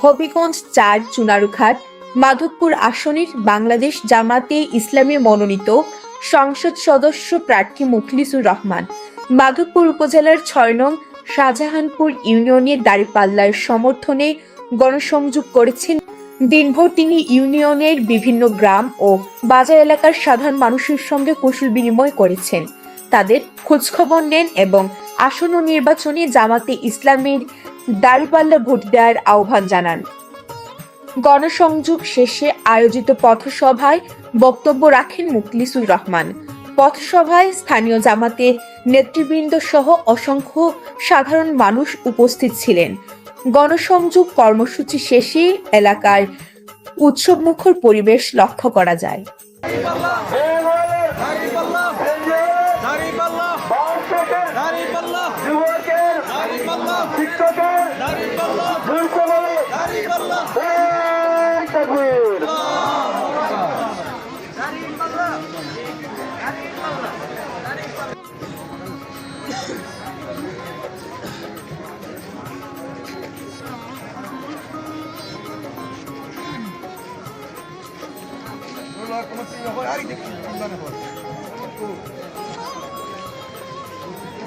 হবিগঞ্জ চার, চুনারুঘাট, মাধবপুর আসনের বাংলাদেশ জামাতে ইসলামী মনোনীত সংসদ সদস্য প্রার্থী মুখলিসুর রহমান। মাধবপুর উপজেলার ছয় নং শাহজাহানপুর ইউনিয়নের দাঁড়িপাল্লার সমর্থনে গণসংযোগ করেছেন। দিনভর তিনি ইউনিয়নের বিভিন্ন গ্রাম ও বাজার এলাকার সাধারণ মানুষের সঙ্গে কুশল বিনিময় করেছেন। তাদের খোঁজখবর নেন এবং আসন্ন নির্বাচনে জামাতে ইসলামের দাঁড়িপাল্লা ভোট দেওয়ার আহ্বান জানান গণসংযোগ শেষে আয়োজিত পথসভায় বক্তব্য রাখেন মুখলিসুর রহমান পথসভায় স্থানীয় জামাতের নেতৃবৃন্দ সহ অসংখ্য সাধারণ মানুষ উপস্থিত ছিলেন গণসংযোগ কর্মসূচি শেষে এলাকার উৎসবমুখর পরিবেশ লক্ষ্য করা যায় শিক্ষকের দ্রুত বলে তকবীর